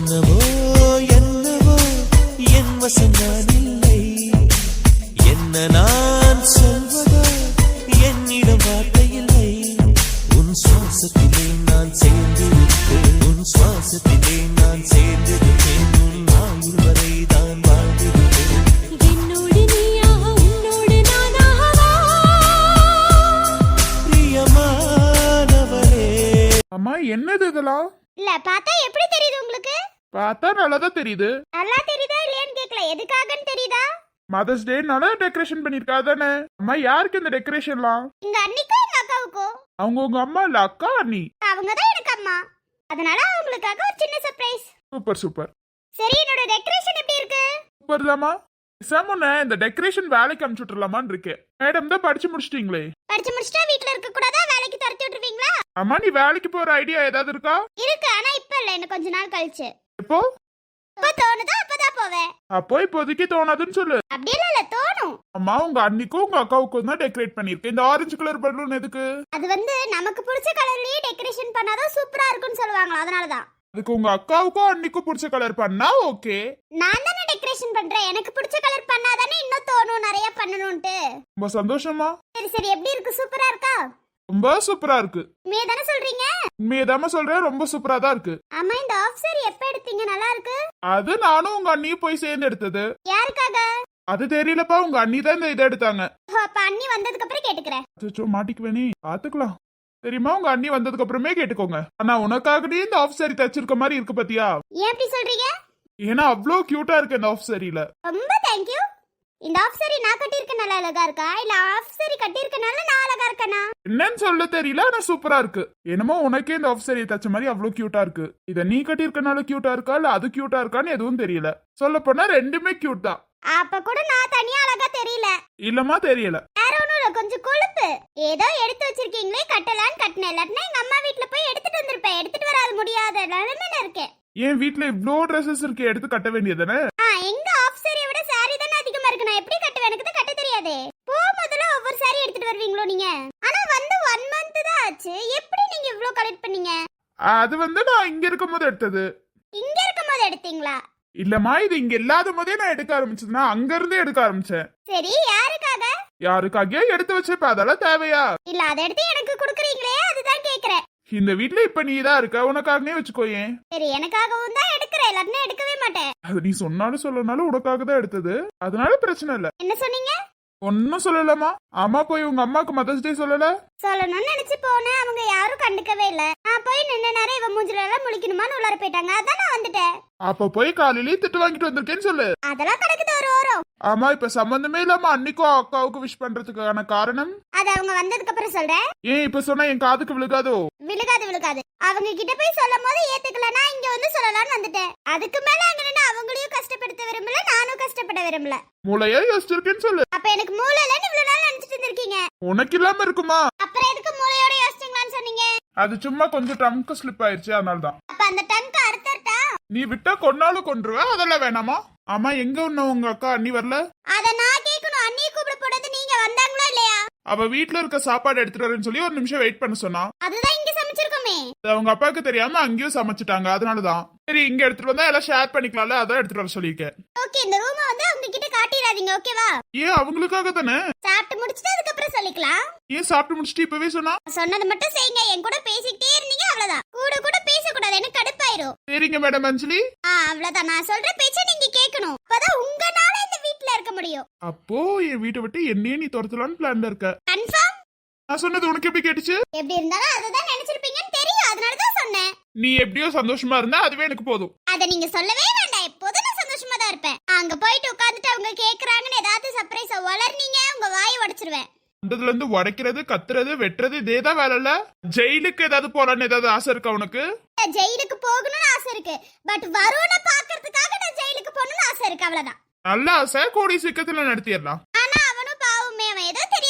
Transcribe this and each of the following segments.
என்னவோ என்னவோ என் வசம் நான் இல்லை. என்ன நான் சொல்வதோ என்னிடம் வார்த்தை இல்லை. உன் சுவாசத்திலே நான் சேர்ந்திருப்பேன். உன் சுவாசத்திலே நான் சேர்ந்திருப்பேன். உன் ஆயுள் வரை தான் வாழ்ந்திருப்பேன். அம்மா என்னது இதெல்லாம்? இல்ல பார்த்தா எப்படி தெரியுது உங்களுக்கு? பார்த்தா நல்லாதான் தெரியுது. நல்லா தெரியுதா இல்லையான்னு கேக்கல. எதுக்காகன்னு தெரியுதா? மதர்ஸ் டேனால டெக்கரேஷன் பண்ணிருக்கா தானே. அம்மா யாருக்கு இந்த டெக்கரேஷன்லாம் எங்க அண்ணிக்கும் எங்க அக்காவுக்கும் அவங்க உங்க அம்மா இல்ல அக்கா அண்ணி? அவங்க தான் எனக்கு அம்மா. அதனால அவங்களுக்காக ஒரு சின்ன சர்ப்ரைஸ் சூப்பர் சூப்பர். சரி என்னோட டெக்கரேஷன் எப்படி இருக்கு? சூப்பர் தாம்மா சாமுன்ன இந்த டெக்கரேஷன் வேலைக்கு அனுப்பிச்சு விட்டுறலாமான்னு இருக்கேன். மேடம் தான் படிச்சு முடிச்சிட்டீங்களே. படிச்சு முடிச்சிட்டா வீட்ல இருக்க கூடாதா? வேலைக்கு துரத்தி விட்டுருவீங்களா? அம்மா நீ வேலைக்கு போற ஐடியா ஏதாவது இருக்கா? இருக்கு ஆனா இப்ப இல்ல. இன்னும் கொஞ்ச நாள் கழிச்சு. எப்போ? இப்ப தோணுதோ? அப்பதான் போவேன். அப்போ இப்போதைக்கு தோணாதுன்னு சொல்லு. அப்படி இல்ல இல்ல தோணும். அம்மா உங்க அண்ணிக்கும் உங்க அக்காவுக்கும் தான் டெக்கரேட் பண்ணிருக்கேன் இந்த ஆரஞ்சு கலர் பலூன் எதுக்கு? அது வந்து நமக்கு பிடிச்ச கலர்லயே டெக்கரேஷன் பண்ணாதான் சூப்பரா இருக்கும்னு சொல்லுவாங்களா? அதனாலதான். அதுக்கு உங்க அக்காவுக்கும் அண்ணிக்கும் பிடிச்ச கலர் பண்ணா ஓகே நான் தானே டெக்கரேஷன் பண்றேன். எனக்கு பிடிச்ச கலர் பண்ணாதானே இன்னும் தோணும் நிறைய பண்ணணும்ட்டு ரொம்ப சந்தோஷமா சரி சரி. எப்படி இருக்கு? சூப்பரா இருக்கா? ரொம்ப சூப்பரா இருக்கு. உண்மையை தானே சொல்றீங்க? உண்மையதாம சொல்றேன். ரொம்ப சூப்பரா தான் இருக்கு. ஆமா இந்த ஆஃப் சாரி எப்ப எடுத்தீங்க? நல்லா இருக்கு? அது நானும் உங்க அண்ணியும் போய் சேர்ந்து எடுத்தது. யாருக்காக? அது தெரியலப்பா. உங்க அண்ணி தான் இந்த இதை எடுத்தாங்க. அப்ப அண்ணி வந்ததுக்கு அப்புறம் கேட்டுக்கிறேன். மாட்டிக்குவேனே. பாத்துக்கலாம். தெரியுமா உங்க அண்ணி வந்ததுக்கு அப்புறமே கேட்டுக்கோங்க. ஆனா உனக்காகவே இந்த ஆஃப் சாரி தச்சிருக்க மாதிரி இருக்கு பாத்தியா? ஏன் அப்படி சொல்றீங்க? ஏன்னா அவ்வளோ கியூட்டா இருக்கு இந்த ஆஃப் சாரியில ரொம்ப தேங்க்யூ இந்த ஆஃப் சாரி நான் கட்டியிருக்க நல்லா அழகா இருக்கா? இல்ல ஆஃப் சாரி கட்டியிருக்கனால நான் அழகா இருக்கனா? என்னன்னு சொல்ல தெரியல ஆனா சூப்பரா இருக்கு. என்னமோ உனக்கே இந்த ஆஃப் சாரியை தச்ச மாதிரி அவ்வளோ கியூட்டா இருக்கு. இத நீ கட்டியிருக்கனால கியூட்டா இருக்கா? இல்ல அது கியூட்டா இருக்கான்னு எதுவும் தெரியல. சொல்ல போனா ரெண்டுமே கியூட் தான். அப்ப கூட நான் தனியா அழகா தெரியல. இல்லமா தெரியல. கொஞ்சம் கொழுப்பு. ஏதோ எடுத்து வச்சிருக்கீங்களே கட்டலான்னு கட்டினேன். இல்லாட்டினா எங்க அம்மா வீட்ல போய் எடுத்துட்டு வந்திருப்பேன். எடுத்துட்டு வராது முடியாத நிலைமையில இருக்கேன். என் வீட்ல இவ்ளோ ட்ரெஸ்ஸஸ் இருக்கு. எடுத்து கட்ட வேண்டியதானே ஆ எங்க ஆஃப் சாரியை விட சாரி தானே அதிகமா இருக்கு. நான் எப்படி கட்டுவேன்? எனக்கு தான் கட்ட தெரியாதே. போகும்போதுல ஒவ்வொரு சாரி எடுத்துட்டு வருவீங்களோ நீங்க? ஆனா வந்து ஒன் மந்த் தான் ஆச்சு. எப்படி நீங்க இவ்ளோ கலெக்ட் பண்ணீங்க? அது வந்து நான் இங்க இருக்கும் போது எடுத்தது. இங்க இருக்கும்போது எடுத்தீங்களா? இல்லம்மா இது இங்க இல்லாத போதே நான் எடுக்க ஆரம்பிச்சதுன்னா அங்க இருந்தே எடுக்க ஆரம்பிச்சேன். சரி யாருக்காக? யாருக்காகவே எடுத்து வச்சப்ப அதெல்லாம் தேவையா? இல்ல அதை எடுத்து எனக்கு குடுக்குறீங்களே அதுதான் கேக்குறேன். இந்த வீட்ல இப்ப நீ தான் இருக்க உனக்காகவே வச்சுக்கோயேன் சரி எனக்காகவும் தான் எடுக்கிறேன் இல்லாட்டினா எடுக்கவே மாட்டேன். அது நீ சொன்னாலும் சொல்லனாலும் உனக்காக தான் எடுத்தது. அதனால பிரச்சனை இல்ல. என்ன சொன்னீங்க? ஒன்னும் சொல்லலமா அம்மா போய் உங்க அம்மாக்கு மதர்ஸ் டே சொல்லல? சொல்லணும்னு நினைச்சு போனேன் அவங்க யாரும் கண்டுக்கவே இல்ல. நான் போய் நின்ன நேரம் இவன் மூஞ்சில எல்லாம் முழிக்கணுமான்னு உள்ளார போயிட்டாங்க. அதான் நான் வந்துட்டேன். அப்ப போய் காலையிலேயே திட்டு வாங்கிட்டு வந்திருக்கேன்னு சொல்லு. அதெல்லாம் கிடக்குது ஒரு ஓரம். ஆமா இப்ப சம்பந்தமே இல்லாம அன்னிக்கும் அக்காவுக்கும் விஷ் பண்றதுக்கான காரணம்? அது அவங்க வந்ததுக்கு அப்புறம் சொல்றேன். ஏன் இப்ப சொன்னா என் காதுக்கு விழுகாதோ? விழுகாது விழுகாது. அவங்க கிட்ட போய் சொல்லும் போது ஏத்துக்கலனா இங்க வந்து சொல்லலாம்னு வந்துட்டேன். அதுக்கு மேல அங்க நின்னு அவங்களையும் கஷ்டப்படுத்த விரும்பல நானும் கஷ்டப்பட விரும்பல. மூளையா யோசிச்சிருக்கேன்னு சொல்லு. அப்ப எனக்கு மூளை இல்லைன்னு இவ்வளவு நாள் நினைச்சிட்டு இருந்திருக்கீங்க. உனக்கு இல்லாம இருக்குமா? அப்புறம் எதுக்கு மூளையோட யோசிச்சீங்களான்னு சொன்னீங்க? அது சும்மா கொஞ்சம் டம்க்கு ஸ்லிப் ஆயிருச்சு அதனாலதான். அப்ப அந்த டன்க்கு அறுத்தட்டா நீ விட்டா கொன்னாலும் கொன்றுவ அதெல்லாம் வேணாமா? ஆமா எங்க உன்ன உங்க அக்கா? அண்ணி வரல? அத நான் கேட்கணும் அண்ணியை கூப்பிட போனது நீங்க வந்தாங்களா இல்லையா? அவ வீட்ல இருக்க சாப்பாடு எடுத்துட்டு வரேன்னு சொல்லி ஒரு நிமிஷம் வெயிட் பண்ண சொன்னா. அதுதான் இங்க சமைச்சிருக்கோமே. அது அவங்க அப்பாவுக்கு தெரியாம அங்கேயும் சமைச்சிட்டாங்க அதனாலதான். சரி இங்க எடுத்துட்டு வந்தா எல்லாம் ஷேர் பண்ணிக்கலாம்ல? அதான் எடுத்துட்டு வர சொல்லியிருக்கேன். ஓகே இந்த ரூமை வந்து அவங்க கிட்ட காட்டிடாதீங்க ஓகேவா ஏன் அவங்களுக்காக தானே? சாப்பிட்டு முடிச்சிட்டு அதுக்கப்புறம் சொல்லிக்கலாம். ஏன் சாப்பிட்டு முடிச்சுட்டு இப்பவே சொன்னா? சொன்னது மட்டும் செய்யுங்க என் கூட பேசிக்கிட்டே இருந்தீங்க அவ்வளவுதான். கூட கூட பேசக்கூடாது எனக்கு கடுப்பாயிரும். சரிங்க மேடம் அஞ்சலி. ஆ அவ்வளவுதான். நான் சொல்ற பேச்ச நீங்க கேட்கணும். அப்பதான் உங்கனால இந்த வீட்ல இருக்க முடியும். அப்போ என் வீட்டை விட்டு என்னையே நீ துரத்தலான்னு பிளான்ல இருக்க. கன்ஃபார்ம் நான் சொன்னது உனக்கு எப்படி கேட்டுச்சு? எப்படி இருந்தாலும் அதுதான் நீ எப்படியோ சந்தோஷமா இருந்தா அதுவே எனக்கு போதும். அத நீங்க சொல்லவே வேண்டாம். எப்போதும் நான் சந்தோஷமா தான் இருப்பேன். அங்க போயிட்டு உட்கார்ந்துட்டு அவங்க கேக்குறாங்கன்னு ஏதாவது சர்ப்ரைஸ வளர்னீங்க உங்க வாயை உடைச்சிருவேன். வந்ததுல இருந்து உடைக்கிறது கத்துறது வெட்டுறது இதேதான் வேலை இல்ல? ஜெயிலுக்கு ஏதாவது போறான்னு ஏதாவது ஆசை இருக்கா உனக்கு? ஜெயிலுக்கு போகணும்னு ஆசை இருக்கு. பட் வருண பாக்குறதுக்காக நான் ஜெயிலுக்கு போகணும்னு ஆசை இருக்கு அவ்வளவுதான். நல்ல ஆசை. கூடி சீக்கிரத்துல நடத்திடலாம். ஆனா அவனும் பாவமே அவன் ஏதோ தெரியாம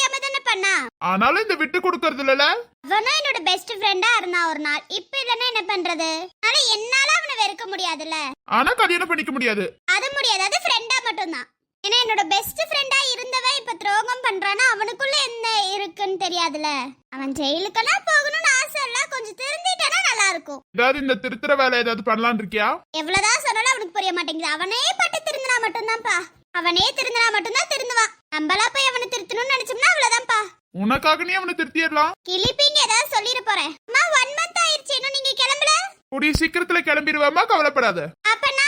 பண்ணா? ஆனாலும் இந்த விட்டு கொடுக்கறது இல்லல அவனும் என்னோட பெஸ்ட் ஃப்ரெண்டா இருந்தான் ஒரு நாள். இப்ப இல்லன்னா என்ன பண்றது? ஆனா என்னால அவனை வெறுக்க முடியாதுல்ல. ஆனா கல்யாணம் பண்ணிக்க முடியாது. அது முடியாது. அது ஃப்ரெண்டா மட்டும்தான். ஏன்னா என்னோட பெஸ்ட் ஃப்ரெண்டா இருந்தவன் இப்ப துரோகம் பண்றானா அவனுக்குள்ள என்ன இருக்குன்னு தெரியாதுல அவன் ஜெயிலுக்கெல்லாம் போகணும்னு ஆசை இல்ல கொஞ்சம் திருந்திட்டானா நல்லா இருக்கும் ஏதாவது இந்த திருத்துற வேலை ஏதாவது பண்ணலான்னு இருக்கியா? எவ்வளவுதான் சொன்னாலும் அவனுக்கு புரிய மாட்டேங்குது. அவனே பட்டு திருந்தினா மட்டும்தான்ப்பா. அவனே திருந்தினா மட்டும்தான் திருந்துவான். நம்மளா போய் அவனை திருத்தணும்னு நினைச்சோம்னா அவ்வளவுதான்ப்பா. உனக்காக நீ அவனை திருத்திடலாம். கிளிப்பிங்க ஏதாவது சொல்லிட போறேன். அம்மா ஒன் மந்த் ஆயிருச்சு இன்னும் நீங்க கிளம்பல? கூடிய சீக்கிரத்துல கிளம்பிடுவேமா கவலைப்படாத. அப்பனா?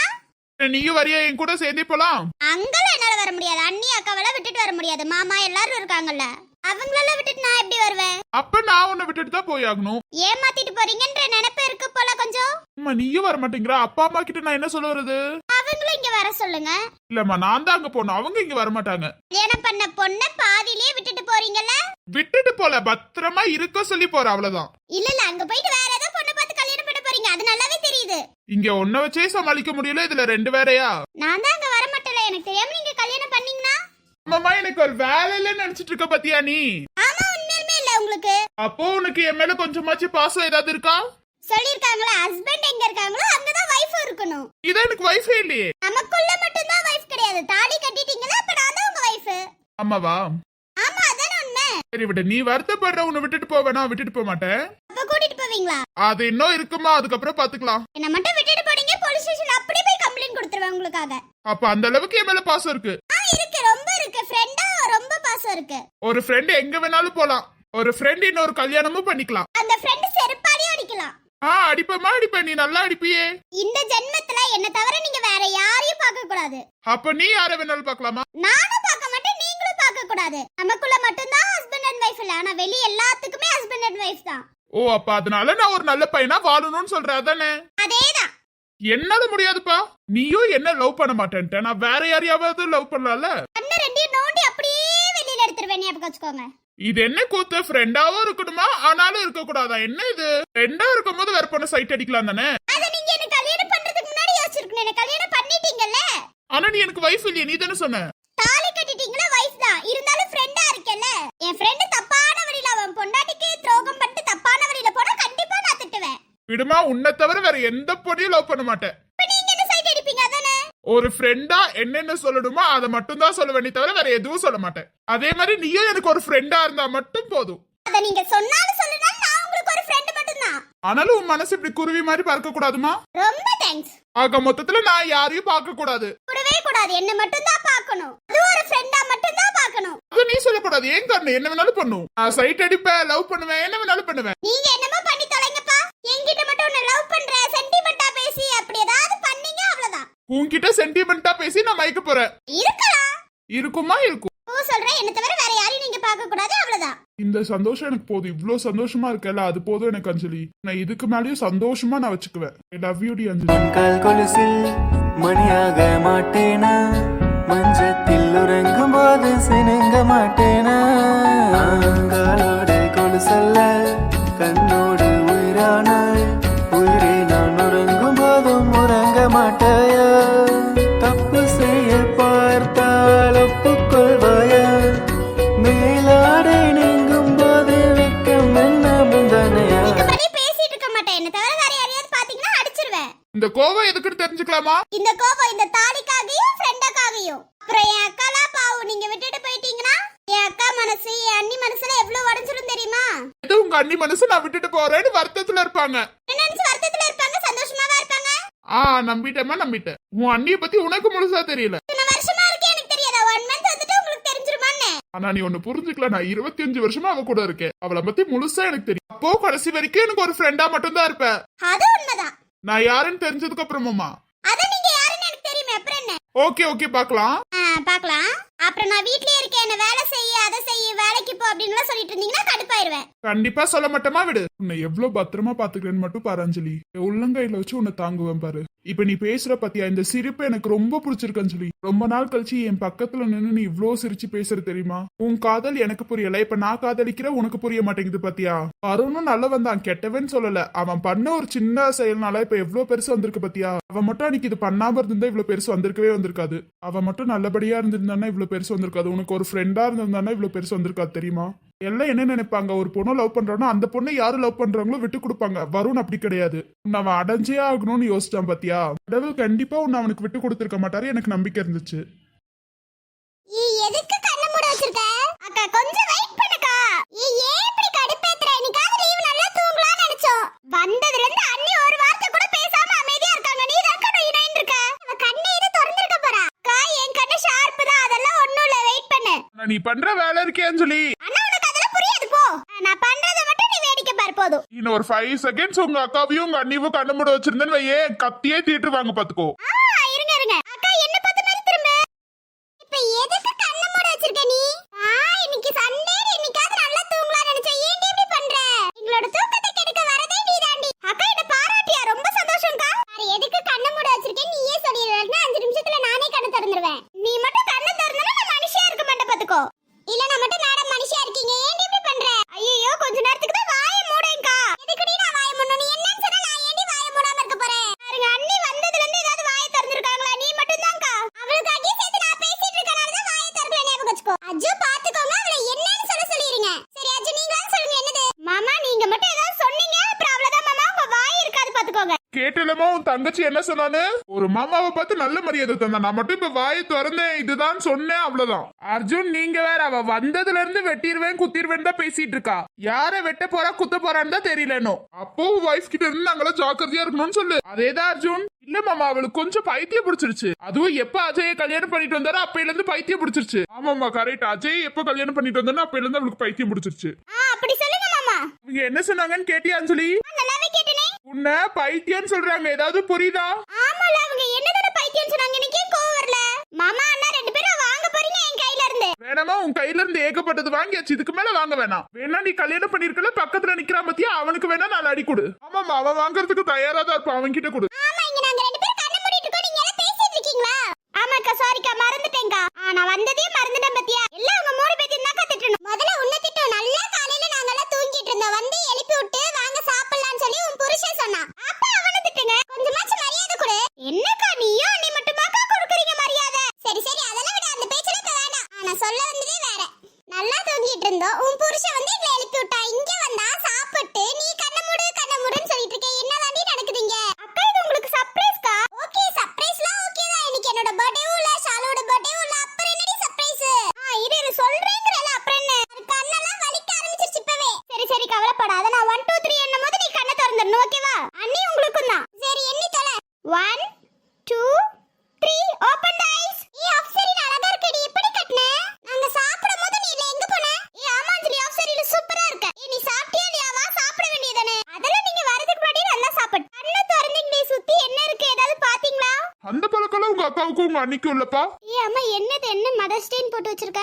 நீயும் வரியா என் கூட சேர்ந்தே போலாம். அங்கெல்லாம் என்னால வர முடியாது. அண்ணி அக்காவெல்லாம் விட்டுட்டு வர முடியாது. மாமா எல்லாரும் இருக்காங்கல்ல. அவங்களெல்லாம் விட்டுட்டு நான் எப்படி வருவேன்? அப்ப நான் உன்னை விட்டுட்டு தான் போய் ஆகணும் ஏமாத்திட்டு போறீங்கன்ற நினைப்பு இருக்கு போல கொஞ்சம். அம்மா நீயும் வர மாட்டேங்கிற அப்பா அம்மா கிட்ட நான் என்ன சொல்ல வருது அவங்களும் இங்க வர சொல்லுங்க. இல்லம்மா நான் தான் அங்க போகணும். அவங்க இங்க வர மாட்டாங்க கல்யாணம் பண்ண பொண்ண பாதியிலேயே விட்டுட்டு போறீங்கல்ல? விட்டுட்டு போல பத்திரமா இருக்க சொல்லி போற அவ்வளவுதான். இல்ல இல்ல அங்க போயிட்டு வேற ஏதோ பொண்ணை பார்த்து கல்யாணம் பண்ண போறீங்க. அது நல்லாவே தெரியுது. இங்க ஒன்ன வச்சே சமாளிக்க முடியல இதுல ரெண்டு வேறையா? நான் தான் அங்க வர மாட்டேல எனக்கு தெரியாம நீங்க அம்மா எனக்கு ஒரு வேலை இல்லைன்னு நினைச்சிட்டு இருக்க பத்தியா நீ? ஆமா உண்மையுமே இல்ல உங்களுக்கு. அப்போ உனக்கு என் மேல கொஞ்சமாச்சு பாசம் ஏதாவது இருக்கா? சொல்லிருக்காங்களா ஹஸ்பண்ட் எங்க இருக்காங்களோ அங்கதான் வைஃப் இருக்கணும். இதான் எனக்கு வைஃபே இல்லையே. நமக்குள்ள மட்டும்தான் வைஃப் கிடையாது. தாலி கட்டிட்டீங்களா அப்ப நான் தான் உங்க வைஃப் அம்மாவா? ஆமா அதானே உண்மை. சரி விட்டு நீ வருத்தப்படுற உன்னை விட்டுட்டு போவேனா விட்டுட்டு போக மாட்டேன். அப்ப கூட்டிட்டு போவீங்களா? அது இன்னும் இருக்குமா? அதுக்கப்புறம் பாத்துக்கலாம். என்ன மட்டும் விட்டுட்டு போனீங்க போலீஸ் ஸ்டேஷன்ல அப்படியே போய் கம்ப்ளைண்ட் கொடுத்துருவேன் உங்களுக்காக. அப்ப அந்த அளவுக்கு என் மேல பாசம் இருக்கு ஆ இருக்கு ரொம்ப இருக்கு ஃப்ரெண்டா பாசம் இருக்கு. ஒரு ஃப்ரெண்ட் எங்க வேணாலும் போலாம். ஒரு ஃப்ரெண்ட் இன்னொரு கல்யாணமும் பண்ணிக்கலாம். அந்த ஃப்ரெண்ட் செருப்பாலையும் அடிக்கலாம். ஆ அடிப்பமா அடிப்ப. நீ நல்லா அடிப்பியே. இந்த ஜென்மத்துல என்ன தவிர நீங்க வேற யாரையும் பார்க்க கூடாது. அப்ப நீ யார வேணாலும் பார்க்கலாமா? நானும் பார்க்க மாட்டேன் நீங்களும் பார்க்க கூடாது. நமக்குள்ள மட்டும்தான் ஹஸ்பண்ட் அண்ட் வைஃப் இல்ல. ஆனா வெளிய எல்லாத்துக்குமே ஹஸ்பண்ட் அண்ட் வைஃப் தான். ஓ அப்ப அதனால நான் ஒரு நல்ல பையனா வாழணும்னு சொல்ற அதானே? அதேதான். என்னால முடியாதுப்பா. நீயும் என்ன லவ் பண்ண மாட்டேன்ட்ட. நான் வேற யாரையாவது லவ் பண்ணலாம்ல? ஞாபகம் வச்சுக்கோங்க. இது என்ன கூத்து? ஃப்ரெண்டாவும் இருக்கணுமா? ஆனாலும் இருக்க கூடாதா என்ன இது? ஃப்ரெண்டா இருக்கும் போது வேற பொண்ணு சைட் அடிக்கலாம் தானே? அத நீங்க என்ன கல்யாணம் பண்றதுக்கு முன்னாடி யோசிச்சிருக்கணும். என்ன கல்யாணம் பண்ணிட்டீங்கல்ல? ஆனா நீ எனக்கு வைஃப் இல்லையே நீ தானே சொன்ன? தாலி கட்டிட்டீங்களா வைஃப் தான். இருந்தாலும் ஃப்ரெண்டா இருக்கேல்ல? என் ஃப்ரெண்ட் தப்பான வழியில அவன் பொண்டாட்டிக்கு துரோகம் பண்ணிட்டு தப்பான வழியில போனா கண்டிப்பா நான் திட்டுவேன். விடுமா உன்னை தவிர வேற எந்த பொண்ணையும் லவ் பண்ண மாட்டேன் இப்ப நீங்க என்ன சைட் அடிப்பீங்க அதானே ஒரு ஃப்ரெண்டா என்னென்ன சொல்லணுமோ அதை மட்டும் தான் சொல்லுவேனே தவிர வேற எதுவும் சொல்ல மாட்டேன். அதே மாதிரி நீயும் எனக்கு ஒரு ஃப்ரெண்டா இருந்தா மட்டும் போதும். அத நீங்க சொன்னாலும் சொல்லனாலும் நான் உங்களுக்கு ஒரு ஃப்ரெண்ட் மட்டும்தான். ஆனாலும் உன் மனசு இப்படி குருவி மாதிரி பார்க்க கூடாதுமா? ரொம்ப தேங்க்ஸ் ஆக மொத்தத்துல நான் யாரையும் பார்க்க கூடாது. கூடவே கூடாது. என்ன மட்டும் தான் பார்க்கணும். அது ஒரு ஃப்ரெண்டா மட்டும் தான் பார்க்கணும். அது நீ சொல்லக்கூடாது ஏன் கண்ணு என்ன வேணாலும் பண்ணும். நான் சைட் அடிப்பேன் லவ் பண்ணுவேன் என்ன வேணாலும் பண்ணுவேன். நீங்க என்னமோ பண்ணி தொலைங்கப்பா. என்கிட்ட மட்டும் உன்னை லவ் பண்ற சென்டிமெண்டா பேசி அப்படி ஏதாவது பண்ணீங்க அவ்வளவுதான் உன்கிட்ட சென்டிமெண்டா பேசி நான் மயக்க போறேன். இருக்கலாம் இருக்குமா இருக்கும். ஓ சொல்றேன். என்ன தவிர வேற யாரையும் நீங்க பார்க்க கூடாது அவ்வளவுதான். இந்த சந்தோஷம் எனக்கு போதும். இவ்ளோ சந்தோஷமா இருக்கல அது போதும் எனக்கு அஞ்சலி. நான் இதுக்கு மேலயும் சந்தோஷமா நான் வச்சுக்குவேன். ஐ லவ் யூ டி அஞ்சலி. கால் கொலுசில் மணியாக மாட்டேனா? மஞ்சத்தில் உறங்கும் போது சினுங்க மாட்டேனா? ஆங்காலோடு கொலுசல்ல கண்ணோடு உயிரானாள் தெரிஞ்சுக்கலாமா இந்த கோபம் இந்த தாலிக்காகையும் ஃப்ரெண்டுக்காகையும் அப்புறம் என் அக்காலாம் பாவம் நீங்க விட்டுட்டு போயிட்டீங்கன்னா என் அக்கா மனசு என் அண்ணி மனசுல எவ்வளவு உடஞ்சிரும் தெரியுமா? இது உங்க அண்ணி மனசு? நான் விட்டுட்டு போறேன்னு வருத்தத்துல இருப்பாங்க. என்ன நினைச்சு வருத்தத்துல இருப்பாங்க? சந்தோஷமாவா இருப்பாங்க? ஆ நம்பிட்டேமா நம்பிட்டேன். உன் அண்ணிய பத்தி உனக்கு முழுசா தெரியல. ஆனா நீ ஒண்ணு புரிஞ்சுக்கல. நான் இருபத்தி அஞ்சு வருஷமா அவ கூட இருக்கேன். அவளை பத்தி முழுசா எனக்கு தெரியும். அப்போ கடைசி வரைக்கும் எனக்கு ஒரு ஃப்ரெண்டா மட்டும் தான் இருப்ப. அது உண்மைதான். நான் யாருன்னு தெரிஞ்சதுக்கு அப்புறமுமா அத நீங்க யாருன்னு எனக்கு தெரியுமே. அப்புறம் என்ன? ஓகே ஓகே பார்க்கலாம். ஆ, பார்க்கலாம். அப்புறம் நான் வீட்லயே இருக்கேன். என்ன வேலை செய்ய அதை செய்ய வேலைக்கு போ அப்படின்னு சொல்லிட்டு இருந்தீங்கன்னா கடுப்பாயிருவேன். கண்டிப்பா சொல்ல மாட்டேமா விடு. உன்னை எவ்வளவு பத்திரமா பாத்துக்கிறேன்னு மட்டும் பாரு அஞ்சலி. என் உள்ளங்கையில வச்சு உன்னை தாங்குவேன் பாரு. இப்ப நீ பேசுற பத்தியா இந்த சிரிப்பு எனக்கு ரொம்ப பிடிச்சிருக்குன்னு சொல்லி. ரொம்ப நாள் கழிச்சு என் பக்கத்துல நின்னு நீ இவ்ளோ சிரிச்சு பேசுற தெரியுமா? உன் காதல் எனக்கு புரியல. இப்ப நான் காதலிக்கிற உனக்கு புரிய மாட்டேங்குது பத்தியா? அருணும் நல்லவன் தான். கெட்டவன் சொல்லல. அவன் பண்ண ஒரு சின்ன செயல்னால இப்ப எவ்வளவு பெருசு வந்திருக்கு பத்தியா? அவன் மட்டும் அன்னைக்கு இது பண்ணாம இருந்திருந்தா இவ்வளவு பெருசு வந்திருக்கவே வந்திருக்காது. அவன் மட்டும் நல்லபடியா இருந்திருந்தானா இவ்வளவு பெருசு வந்திருக்காது. உனக்கு ஒரு ஃப்ரெண்டா இருந்திருந்தானா இவ்வளவு பெருசு வந்திருக்காது தெரியுமா? எல்லாம் என்ன நினைப்பாங்க? ஒரு பொண்ணை லவ் பண்றோம்னா அந்த பொண்ணை யாரும் லவ் பண்றாங்களோ விட்டு கொடுப்பாங்க. வருண் அப்படி கிடையாது. உன்னை அவன் அடைஞ்சே ஆகணும்னு யோசிச்சான் பாத்தியா? கடவுள் கண்டிப்பா உன்னை அவனுக்கு விட்டு கொடுத்துருக்க மாட்டாரு. எனக்கு நம்பிக்கை இருந்துச்சு. வந்ததுல இருந்து அண்ணி ஒரு வார்த்தை கூட பேசாம அமைதியா இருக்காங்க. நீ தான் கண்ணு இணைந்து இருக்க? அவ கண்ணை இது திறந்திருக்க போறா. கா என் கண்ணு ஷார்ப்பு தான். அதெல்லாம் ஒண்ணும் இல்ல. வெயிட் பண்ணு. நீ பண்ற வேலை இருக்கேன்னு சொல்லி போதும் இன்னும் ஒரு ஃபைவ் செகண்ட்ஸ் உங்க அக்காவையும் உங்க அண்ணியும் கண்ணு மூட வச்சிருந்தேன்னு வையே கத்தியே தீட்டு வாங்க பாத்துக்கோ கேட்டலமா உன் தங்கச்சி என்ன சொன்னானு ஒரு மாமாவை பார்த்து நல்ல மரியாதை தந்தா நான் மட்டும் இப்ப வாயை திறந்தேன். இதுதான் சொன்னேன் அவ்வளவுதான். அர்ஜுன் நீங்க வேற. அவ வந்ததுல இருந்து வெட்டிடுவேன் குத்திடுவேன் தான் பேசிட்டு இருக்கா. யார வெட்ட போறா குத்த போறான்னு தான் தெரியல இன்னும் அப்போ வைஃப் கிட்ட இருந்து நாங்களாம் ஜாக்கிரதையா இருக்கணும்னு சொல்லு. அதேதான் அர்ஜுன். இல்ல மாமா அவளுக்கு கொஞ்சம் பைத்தியம் பிடிச்சிருச்சு. அதுவும் எப்ப அஜய கல்யாணம் பண்ணிட்டு வந்தாரோ அப்பையில இருந்து பைத்தியம் பிடிச்சிருச்சு. ஆமாமா கரெக்ட் அஜய் எப்ப கல்யாணம் பண்ணிட்டு வந்தானோ அப்பையில இருந்து அவளுக்கு பைத்தியம் பிடிச்சிருச்சு. அப்படி சொல்லுங்க மாமா. இவங்க என்ன சொன்னாங்கன்னு கேட்டியா அஞ்சலி? ஆ, நல்லாவே கேட்டனே உன்னை பைத்தியம்னு சொல்றாங்க. ஏதாவது புரியுதா? ஆமால அவங்க என்னதோட பைத்தியம் சொன்னாங்க? எனக்கே கோவம் வரல? மாமா அண்ணா ரெண்டு பேரும் வாங்க போறீங்க என் கையில இருந்து. வேணாமா உன் கையில இருந்து ஏகப்பட்டது வாங்கியாச்சு. இதுக்கு மேல வாங்க வேணாம். வேணா நீ கல்யாணம் பண்ணிருக்கல பக்கத்துல நிக்கிறான் பத்தியா? அவனுக்கு வேணா நாலு அடி கொடு. ஆமாமா அவன் வாங்குறதுக்கு தயாரா தான் இருப்பான் அவன் கிட்ட கொடு. ஆமா இங்க நாங்க ரெண்டு பேரும் கண்ண மூடிட்டு இருக்கோம். நீங்க எல்லாம் பேசிட்டு இருக்கீங்களா? ஆமாக்கா சாரிக்கா மறந்துட்டேன்க்கா. ஆ, நான் வந்ததே மறந்துட்டேன் பத்தியா? எல்லாம் உங்க மூணு பேத்தையும் தான் திட்டணும் முதல்ல உன்னை திட்டம் நல்லா காலையில நாங்க எல்லாம் தூங்கிட்டு இருந்தோம் வந்து எழுப்பி விட்டு வாங்க சாப்பிடலாம்னு சொல்லி உன் புருஷன் சொன்னான் அப்ப அவனை திட்டுங்க கொஞ்சமாச்சும் மரியாதை கொடு என்னக்கா நீயும் நீ மட்டுமாக்கா கொடுக்குறீங்க மரியாதை சரி சரி அதெல்லாம் விட அந்த பேச்செல்லாம் இப்ப வேணாம் ஆ, நான் சொல்ல வந்ததே வேற நல்லா தூங்கிட்டு இருந்தோம் உன் புருஷன் வந்து எங்களை எழுப்பி விட்டா இங்க வந்தா சாப்பிட்டு நீ கண்ண மூடு கண்ண மூடுன்னு சொல்லிட்டு இருக்க என்னதாண்டி நடக்குதுங்க அக்கா இது உங்களுக்கு சர்ப்ரைஸ்க்கா ஓகே சர்ப்ரைஸ்லாம் ஓகே தான் இன்னைக்கு என்னோட பர்த்டேவும் இல்ல ஷாலோட பர்த்டேவும் இல்ல அப்புறம் என்னடி சர்ப்ரைஸ் ஆ இரு இரு சொல்றேங்கறல அப்புறம் என்ன ஒரு கண்ணெல்லாம் வலிக்க ஆரம்பிச்சிருச்சு இப்பவே சரி சரி கவலைப்படாத நான் 1 2 3 என்னும் போது நீ கண்ணை திறந்துடணும் ஓகேவா அண்ணி உங்களுக்கும் தான் சரி எண்ணி தொலை 1 2 3 ஓபன் தி ஐஸ் ஏ அப்சரி அழகா இருக்கடி எப்படி கட்டன நாங்க சாப்பிடும் போது நீ இல்ல எங்க போன ஏ ஆமா அஞ்சலி அப்சரில சூப்பரா இருக்க ஏ நீ சாப்பிட்டியா இல்லையா வா சாப்பிட வேண்டியதானே அதெல்லாம் நீங்க வரதுக்கு முன்னாடி நல்லா சாப்பிடு கண்ணை திறந்தீங்களே சுத்தி என்ன இருக்கு ஏதாவது பாத்தீங்களா அந்த பழக்கம் உங்க அன்னிக்கும் இல்லப்பா ஏ அம்மா என்னது? என்ன மதர்ஸ் டேன்னு போட்டு வச்சிருக்க?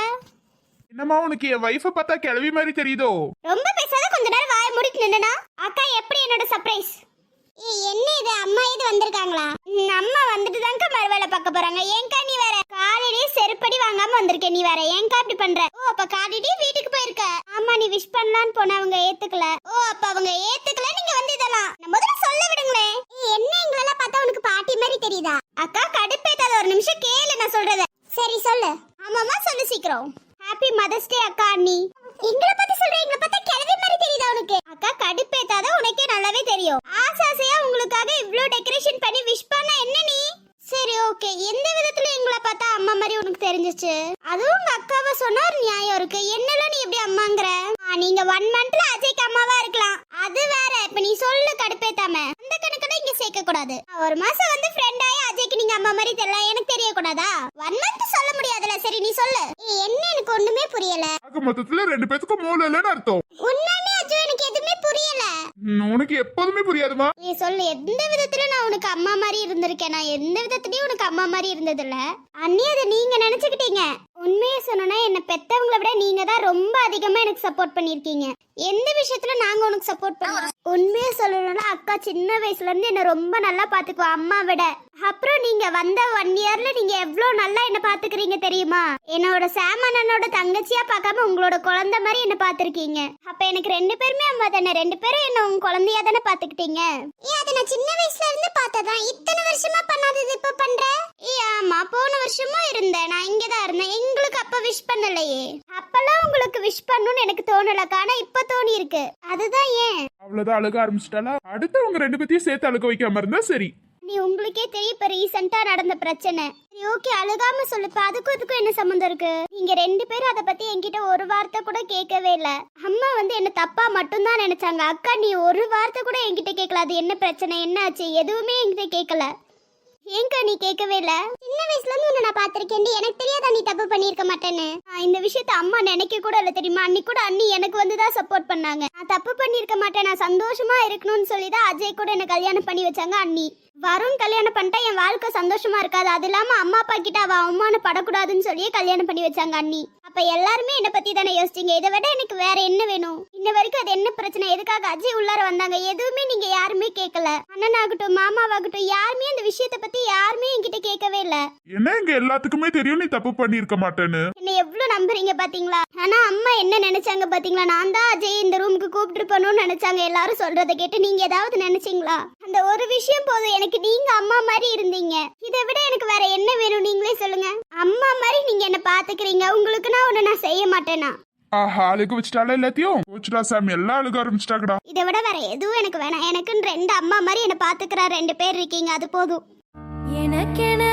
என்னம்மா உனக்கு என் வைஃப பார்த்தா கிளவி மாதிரி தெரியுதோ? ரொம்ப பேசாத கொஞ்ச நேரம் வாய மூடிட்டு நின்னுனா அக்கா எப்படி என்னோட சர்ப்ரைஸ் என்ன இது? அம்மா இது வந்திருக்காங்களா? அம்மா வந்துட்டு தாங்க மறுவேளை பார்க்க போறாங்க. ஏங்கா நீ வேற காலையிலேயே செருப்படி வாங்காம வந்திருக்க? நீ வேற ஏங்கா இப்படி பண்ற? ஓ அப்ப காலையிலேயே வீட்டுக்கு போயிருக்க. ஆமா நீ விஷ் பண்ணலான்னு போன அவங்க ஏத்துக்கல. ஓ அப்ப அவங்க ஏத்துக்கல. நீங்க வந்து இதெல்லாம் நம்ம முதல்ல சொல்ல விடுங்களேன் என்ன எங்களெல்லாம் பார்த்தா உனக்கு பாட்டி மாதிரி தெரியுதா? அக்கா கடுப்பேத்தாத ஒரு நிமிஷம் கேளு நான் சொல்றத. சரி சொல்லு. ஆமாமா சொல்லு சீக்கிரம். ஹாப்பி மதர்ஸ் டே அக்கா அண்ணி. எங்களை பத்தி சொல்றீங்க? உங்களுக்காக இவ்ளோ டெக்கரேஷன் பண்ணி விஷ் பண்ண என்ன நீ சரி ஓகே எந்த விதத்துல எங்களை பார்த்தா அம்மா மாதிரி உனக்கு தெரிஞ்சிச்சு அதுவும் உங்க அக்காவை சொன்னா ஒரு நியாயம் இருக்கு என்னெல்லாம் நீ எப்படி அம்மாங்கிற ஆ, நீங்க ஒன் மந்த்ல அஜய்க்கு அம்மாவா இருக்கலாம் அது வேற இப்ப நீ சொல்லு கடுப்பேத்தாம அந்த கணக்குல இங்க சேர்க்க கூடாது நான் ஒரு மாசம் வந்து ஃப்ரெண்ட் ஆயி அஜய்க்கு நீங்க அம்மா மாதிரி தெரியல எனக்கு தெரிய கூடாதா ஒன் மந்த் சொல்ல முடியாதுல சரி நீ சொல்லு ஏய், என்ன எனக்கு ஒண்ணுமே புரியல ஆக மொத்தத்துல ரெண்டு பேத்துக்கும் மூளை இல்லைன்னு அர்த்தம் உண்மையுமே அஜு எனக்கு எதுவுமே புரியல ம், உனக்கு எப்போதுமே புரியாதுமா. நீ சொல்லு எந்த விதத்துல நான் உனக்கு அம்மா மாதிரி இருந்திருக்கேன்? நான் எந்த விதத்துலயும் உனக்கு அம்மா மாதிரி இருந்ததில்ல. அண்ணி அதை நீங்க நினைச்சுக்கிட்டீங்க. உண்மையை சொன்னோன்னா என்ன பெத்தவங்கள விட நீங்க தான் ரொம்ப அதிகமா எனக்கு சப்போர்ட் பண்ணிருக்கீங்க எந்த விஷயத்துல நாங்க உனக்கு சப்போர்ட் பண்ணுவோம் உண்மையை சொல்லணும்னா அக்கா சின்ன வயசுல இருந்து என்ன ரொம்ப நல்லா பாத்துக்குவா அம்மா விட. அப்புறம் நீங்க வந்த ஒன் இயர்ல நீங்க எவ்வளவு நல்லா என்ன பாத்துக்கிறீங்க தெரியுமா? என்னோட சாமனனோட தங்கச்சியா பார்க்காம உங்களோட குழந்தை மாதிரி என்ன பாத்துருக்கீங்க அப்ப எனக்கு ரெண்டு பேருமே அம்மா தானே? ரெண்டு பேரும் என்ன உங்க குழந்தையா தானே பாத்துக்கிட்டீங்க ஏ அதை நான் சின்ன வயசுல இருந்து பார்த்ததான் இத்தனை வருஷமா பண்ணாதது இப்ப பண்ற? ஏ ஆமா போன வருஷமும் இருந்தேன். நான் இங்கதான் இருந்தேன். எங்களுக்கு அப்ப விஷ் பண்ணலையே. அப்பெல்லாம் உங்களுக்கு விஷ் பண்ணணும்னு எனக்கு தோணலக்கா ஆனா இப்ப தோணி இருக்கு. அதுதான் ஏன்? அவ்வளவுதான் அழுக ஆரம்பிச்சிட்டாளா? அடுத்து உங்க ரெண்டு பேத்தையும் சேர்த்து அழுக வைக்காம இருந்தா சரி. நீ உங்களுக்கே தெரியும் இப்ப ரீசெண்டா நடந்த பிரச்சனை. சரி ஓகே அழுகாம சொல்லுப்ப. அதுக்கும் இதுக்கும் என்ன சம்மந்தம் இருக்கு? நீங்க ரெண்டு பேரும் அதை பத்தி என்கிட்ட ஒரு வார்த்தை கூட கேட்கவே இல்ல. அம்மா வந்து என்ன தப்பா மட்டும்தான் நினைச்சாங்க. அக்கா நீ ஒரு வார்த்தை கூட என்கிட்ட கேட்கல. அது என்ன பிரச்சனை? என்ன ஆச்சு? எதுவுமே என்கிட்ட கேட்கல. ஏங்கா நீ கேட்கவே இல்ல? சின்ன வயசுல இருந்து உன்னை நான் பாத்திருக்கேன் எனக்கு தெரியாதா நீ தப்பு பண்ணிருக்க மாட்டேன்னு? நான் இந்த விஷயத்த அம்மா நினைக்க கூட இல்ல தெரியுமா? அன்னி கூட அண்ணி எனக்கு வந்து தான் சப்போர்ட் பண்ணாங்க. நான் தப்பு பண்ணிருக்க மாட்டேன். நான் சந்தோஷமா இருக்கணும்னு சொல்லி தான் அஜய் கூட என்ன கல்யாணம் பண்ணி வச்சாங்க அண்ணி. வருண் கல்யாணம் பண்ணிட்டா என் வாழ்க்கை சந்தோஷமா இருக்காது. அது இல்லாம அம்மா அப்பா கிட்ட அவ அவமானம் படக்கூடாதுன்னு சொல்லியே கல்யாணம் பண்ணி வச்சாங்க அண்ணி. அப்ப எல்லாருமே என்ன பத்தி தானே யோசிச்சீங்க? இதை விட எனக்கு வேற என்ன வேணும்? இன்ன வரைக்கும் அது என்ன பிரச்சனை? எதுக்காக அஜய் உள்ளார வந்தாங்க? எதுவுமே நீங்க யாருமே கேட்கல அண்ணனாகட்டும் மாமாவாகட்டும் யாருமே அந்த விஷயத்தை பத்தி யாருமே என்கிட்ட கேட்கவே இல்ல. என்ன இங்க எல்லாத்துக்குமே தெரியும் நீ தப்பு பண்ணியிருக்க மாட்டேன்னு? என்ன எவ்வளவு நம்புறீங்க பாத்தீங்களா? ஆனா அம்மா என்ன நினைச்சாங்க பாத்தீங்களா? நான் தான் அஜய் இந்த ரூமுக்கு கூப்பிட்டு போகணும்னு நினைச்சாங்க. எல்லாரும் சொல்றதை கேட்டு நீங்க ஏதாவது நினைச்சீங்களா? அந்த ஒரு விஷயம் போதும். எனக்கு நீங்க அம்மா மாதிரி இருந்தீங்க. இதை விட எனக்கு வேற என்ன வேணும் நீங்களே சொல்லுங்க. அம்மா மாதிரி நீங்க என்ன பாத்துக்கிறீங்க. உங்களுக்கு நான் ஒண்ணு நான் செய்ய மாட்டேனா? ஆஹா அழுக வச்சுட்டால எல்லாத்தையும்? போச்சுடா சாமி எல்லாம் அழுக ஆரம்பிச்சிட்டாங்கடா. இதை விட வேற எதுவும் எனக்கு வேணாம். எனக்குன்னு ரெண்டு அம்மா மாதிரி என்ன பாத்துக்கிற ரெண்டு பேர் இருக்கீங்க அது போதும். எனக்கென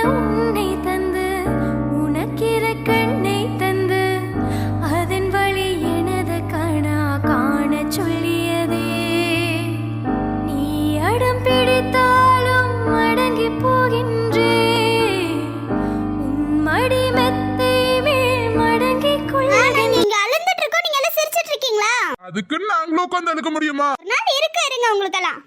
அதுக்குன்னு நாங்களும் உட்காந்து அழுக முடியுமா? நாள் இருக்க இருங்க உங்களுக்கெல்லாம்.